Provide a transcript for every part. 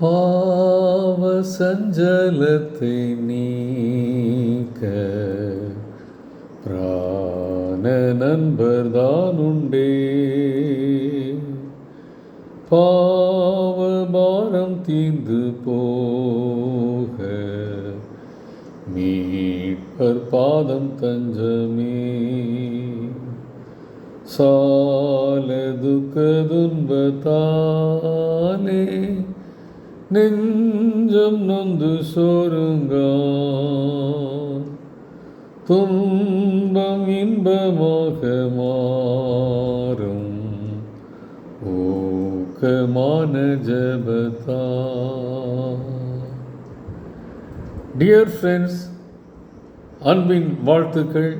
பாவ சஞ்சலத்தை நீக்க பிராண நண்பர் தான் உண்டே பாவ பாரம் தீந்து போக மீட்பர் பாதம் தஞ்சமே. சால துக்க துன்பத்தாலே நெஞ்சம் நொந்து சோருங்க துன்பம் இன்பமாக மாறும். ஊக்கமான ஜபதா டியர் ஃப்ரெண்ட்ஸ் அன்பின் வாழ்த்துக்கள்.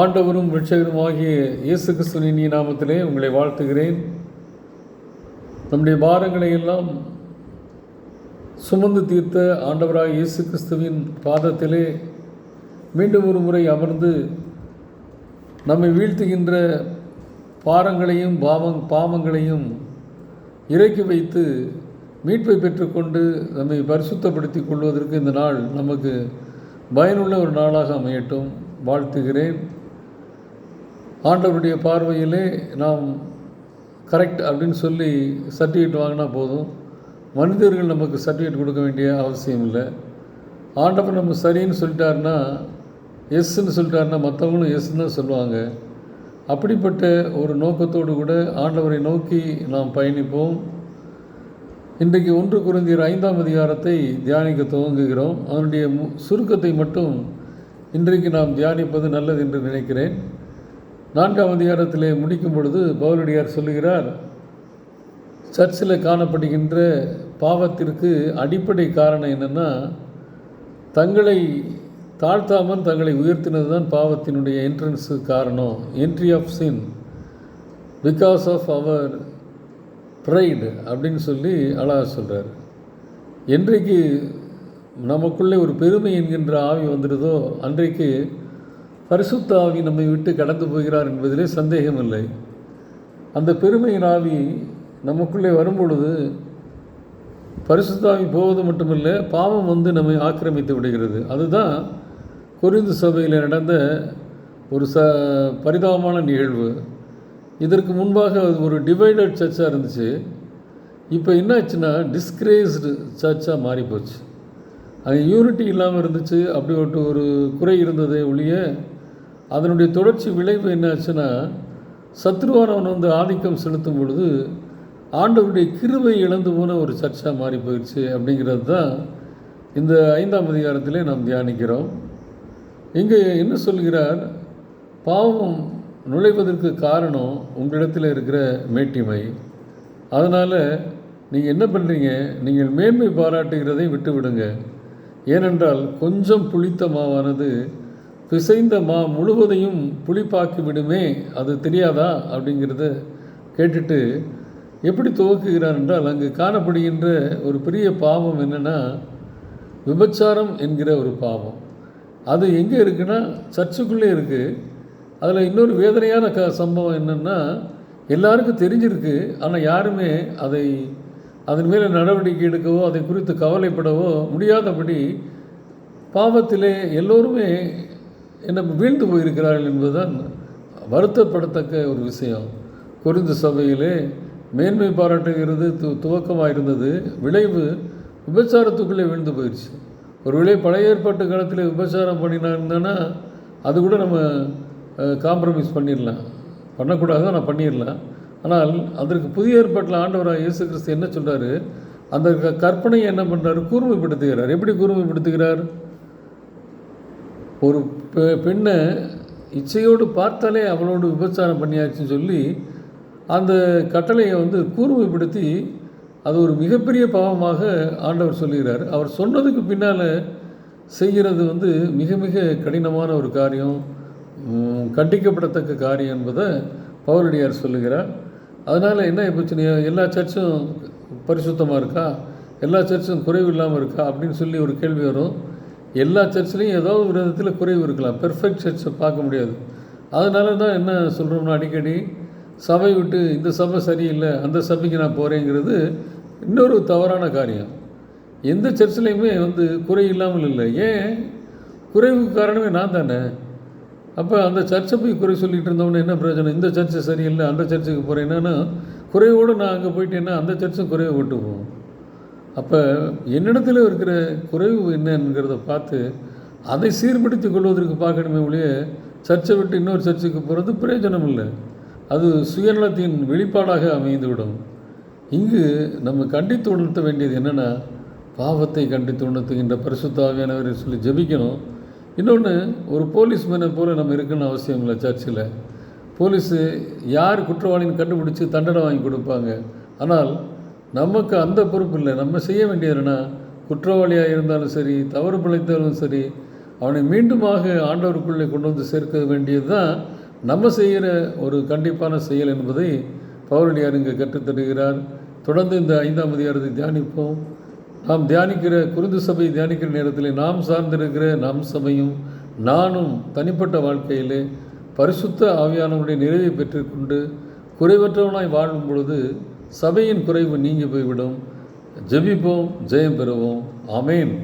ஆண்டவரும் ரட்சகரும் ஆகிய இயேசு கிறிஸ்துவின் நாமத்திலே உங்களை வாழ்த்துகிறேன். நம்முடைய பாரங்களை எல்லாம் சுமந்து தீர்த்த ஆண்டவராக இயேசு கிறிஸ்துவின் பாதத்திலே மீண்டும் ஒரு முறை அமர்ந்து நம்மை வீழ்த்துகின்ற பாரங்களையும் பாவங் பாவங்களையும் இறக்கி வைத்து மீட்பை பெற்றுக்கொண்டு நம்மை பரிசுத்தப்படுத்தி கொள்வதற்கு இந்த நாள் நமக்கு பயனுள்ள ஒரு நாளாக அமையட்டும். வாழ்த்துகிறேன். ஆண்டவருடைய பார்வையிலே நாம் கரெக்ட் அப்படின்னு சொல்லி சர்டிஃபிகேட் வாங்கினா போதும். மனிதர்கள் நமக்கு சர்டிஃபிகேட் கொடுக்க வேண்டிய அவசியம் இல்லை. ஆண்டவர் நம்ம சரின்னு சொல்லிட்டாருன்னா எஸ்ன்னு சொல்லிட்டாருன்னா மற்றவங்களும் எஸ்ன்னு தான் சொல்லுவாங்க. அப்படிப்பட்ட ஒரு நோக்கத்தோடு கூட ஆண்டவரை நோக்கி நாம் பயணிப்போம். இன்றைக்கு ஒன்று குறைந்தீர் ஐந்தாம் அதிகாரத்தை தியானிக்க துவங்குகிறோம். அதனுடைய மு- சுருக்கத்தை மட்டும் இன்றைக்கு நாம் தியானிப்பது நல்லது என்று நினைக்கிறேன். நான்காம் அதிகாரத்திலே முடிக்கும் பொழுது பவுலடியார் சொல்லுகிறார் சர்ச்சில் காணப்படுகின்ற பாவத்திற்கு அடிப்படை காரணம் என்னென்னா தங்களை தாழ்த்தாமல் தங்களை உயர்த்தினது தான் பாவத்தினுடைய என்ட்ரன்ஸு காரணம் entry of sin because of our pride அப்படின்னு சொல்லி அழகா சொல்கிறார் என்றைக்கு நமக்குள்ளே ஒரு பெருமை என்கின்ற ஆவி வந்துடுதோ அன்றைக்கு பரிசுத்த ஆவி நம்மை விட்டு கடந்து போகிறார் என்பதிலே சந்தேகமில்லை. அந்த பெருமையின் ஆவி நமக்குள்ளே வரும்பொழுது பரிசுத்தாவி போவது மட்டுமில்லை பாவம் வந்து நம்மை ஆக்கிரமித்து விடுகிறது. அதுதான் குறிந்து சபையில் நடந்த ஒரு ச பரிதாபமான நிகழ்வு. இதற்கு முன்பாக அது ஒரு டிவைடட் சர்ச்சாக இருந்துச்சு. இப்போ என்னாச்சுன்னா டிஸ்கிரேஸ்டு சர்ச்சாக மாறிப்போச்சு. அது யூனிட்டி இல்லாமல் இருந்துச்சு. அப்படி ஒரு ஒரு குறை இருந்ததே ஒழிய அதனுடைய தொடர்ச்சி விளைவு என்னாச்சுன்னா சத்ருவானவன் வந்து ஆதிக்கம் செலுத்தும் பொழுது ஆண்டவருடைய கிருவை இழந்து போன ஒரு சர்ச்சாக மாறி போயிடுச்சு அப்படிங்கிறது தான் இந்த ஐந்தாம் அதிகாரத்திலே நாம் தியானிக்கிறோம். இங்கே என்ன சொல்கிறார்? பாவம் நுழைவதற்கு காரணம் உங்களிடத்தில் இருக்கிற மேட்டிமை. அதனால் நீங்கள் என்ன பண்ணுறீங்க நீங்கள் மேன்மை பாராட்டுகிறதை விட்டு விடுங்க ஏனென்றால் கொஞ்சம் புளித்த மாவானது பிசைந்த மா முழுவதையும் புளிப்பாக்கி விடுமே அது தெரியாதா? அப்படிங்கிறத கேட்டுட்டு எப்படி துவக்குகிறார் என்றால் அங்கு காணப்படுகின்ற ஒரு பெரிய பாவம் என்னென்னா விபச்சாரம் என்கிற ஒரு பாவம். அது எங்கே இருக்குன்னா சர்ச்சுக்குள்ளே இருக்குது அதில் இன்னொரு வேதனையான க சம்பவம் என்னென்னா எல்லாருக்கும் தெரிஞ்சிருக்கு ஆனால் யாருமே அதை அதன் மேலே நடவடிக்கை எடுக்கவோ அதை குறித்து கவலைப்படவோ முடியாதபடி பாவத்திலே எல்லோருமே என்ன வீழ்ந்து போயிருக்கிறார்கள் என்பதுதான் வருத்தப்படத்தக்க ஒரு விஷயம். குறிந்த சபையிலே மேன்மை பாராட்டுகிறது து துவக்கமாக இருந்தது விளைவு விபச்சாரத்துக்குள்ளே வீழ்ந்து போயிடுச்சு. ஒருவேளை பழைய ஏற்பாட்டு காலத்தில் விபச்சாரம் பண்ணினாங்கன்னா அது கூட நம்ம காம்ப்ரமைஸ் பண்ணிடலாம். பண்ணக்கூடாது நான் பண்ணிடலாம். ஆனால் அதற்கு புதிய ஏற்பாட்டில் ஆண்டவராக இயேசு கிறிஸ்து என்ன சொல்கிறாரு அந்த க- கற்பனையை என்ன பண்ணுறாரு கூர்மைப்படுத்துகிறார். எப்படி கூர்மைப்படுத்துகிறார்? ஒரு பெ- பெண்ணை இச்சையோடு பார்த்தாலே அவளோடு விபச்சாரம் பண்ணியாச்சுன்னு சொல்லி அந்த கட்டளையை வந்து கூர்மைப்படுத்தி அது ஒரு மிகப்பெரிய பாவமாக ஆண்டவர் சொல்லுகிறார். அவர் சொன்னதுக்கு பின்னால் செய்கிறது வந்து மிக மிக கடினமான ஒரு காரியம் கண்டிக்கப்படத்தக்க காரியம் என்பதை பவுலடியார் சொல்லுகிறார். அதனால் என்ன பிரச்சனை எல்லா சர்ச்சும் பரிசுத்தமாக இருக்கா? எல்லா சர்ச்சும் குறைவு இல்லாமல் இருக்கா? அப்படின்னு சொல்லி ஒரு கேள்வி வரும். எல்லா சர்ச்லேயும் ஏதாவது ஒரு விதத்தில் குறைவு இருக்கலாம். பெர்ஃபெக்ட் சர்ச்சை பார்க்க முடியாது. அதனால தான் என்ன சொல்கிறோம்னா அடிக்கடி சபை விட்டு இந்த சபை சரியில்லை அந்த சபைக்கு நான் போகிறேங்கிறது இன்னொரு தவறான காரியம். எந்த சர்ச்சிலையுமே வந்து குறை இல்லாமல் இல்லை. ஏன்? குறைவுக்கு காரணமே நான் தானே. அப்போ அந்த சர்ச்சை போய் குறை சொல்லிகிட்டு இருந்தோம்னா என்ன பிரயோஜனம்? இந்த சர்ச்சை சரியில்லை அந்த சர்ச்சுக்கு போகிறேன் என்னன்னா குறைவோடு நான் அங்கே போயிட்டேன்னா அந்த சர்ச்சும் குறைவை விட்டு போகும் அப்போ என்னிடத்தில் இருக்கிற குறைவு என்னங்கிறத பார்த்து அதை சீர்படுத்தி கொள்வதற்கு பார்க்கணுமே ஒழிய சர்ச்சை விட்டு இன்னொரு சர்ச்சுக்கு போகிறது பிரயோஜனம் இல்லை அது சுயநலத்தின் வெளிப்பாடாக அமைந்துவிடும். இங்கு நம்ம கண்டித்து உணர்த்த வேண்டியது என்னென்னா பாவத்தை கண்டித்து உணர்த்துகின்ற பரிசுத்தாவியானவரை சொல்லி ஜெபிக்கணும். இன்னொன்று ஒரு போலீஸ் மேனை போல் நம்ம இருக்கணும்னு அவசியம் இல்லை சர்ச்சில். போலீஸு யார் குற்றவாளின்னு கண்டுபிடிச்சி தண்டனை வாங்கி கொடுப்பாங்க. ஆனால் நமக்கு அந்த பொறுப்பு இல்லை. நம்ம செய்ய வேண்டியது குற்றவாளியாக இருந்தாலும் சரி தவறு பிழைத்தாலும் சரி அவனை மீண்டுமாக ஆண்டவருக்குள்ளே கொண்டு வந்து சேர்க்க வேண்டியது தான் நம்ம செய்கிற ஒரு கண்டிப்பான செயல் என்பதை பவுரடியார் இங்கே கற்றுத்தருகிறார் தொடர்ந்து இந்த ஐந்தாம் அதிகாரத்தை தியானிப்போம். நாம் தியானிக்கிற குருந்து சபையை தியானிக்கிற நேரத்தில் நாம் சார்ந்திருக்கிற நம் சபையும் நானும் தனிப்பட்ட வாழ்க்கையிலே பரிசுத்த ஆவியானவருடைய நிறைவை பெற்றுக்கொண்டு குறைவற்றவனாய் வாழும் பொழுது சபையின் குறைவு நீங்கி போய்விடும். ஜெபிப்போம் ஜெயம் பெறுவோம். அமேன்